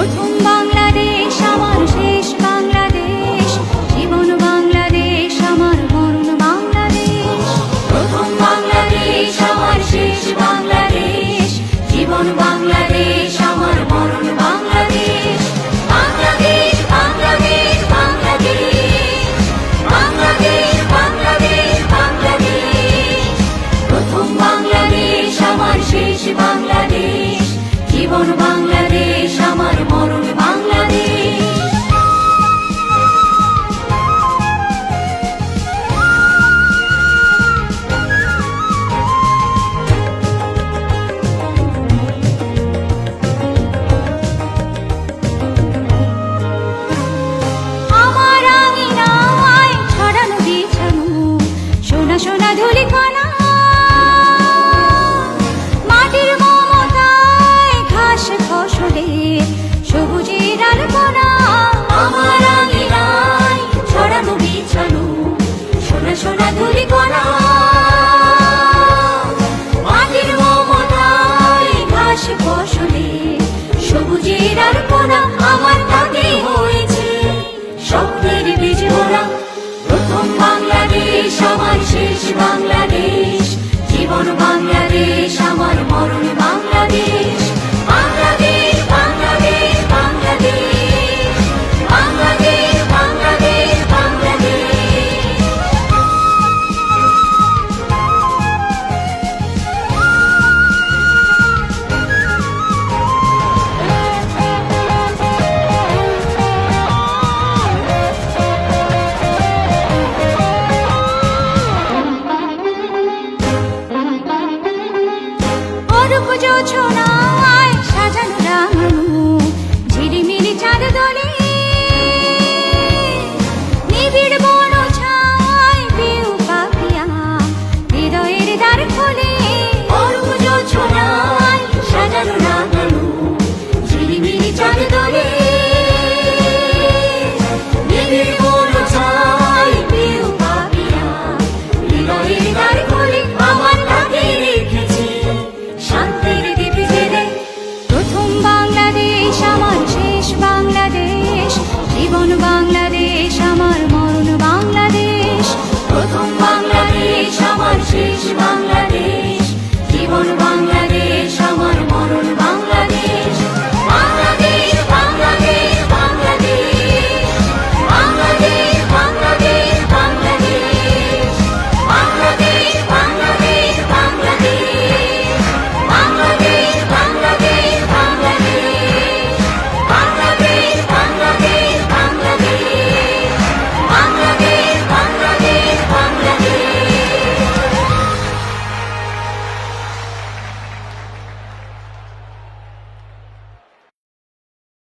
Tutundan মাটির মমতায় ঘাস ফসলের সবার শেষ বাংলাদেশ। 我就求那 জীবন বাংলাদেশ আমার মরণ বাংলাদেশ। প্রথম বাংলাদেশ আমার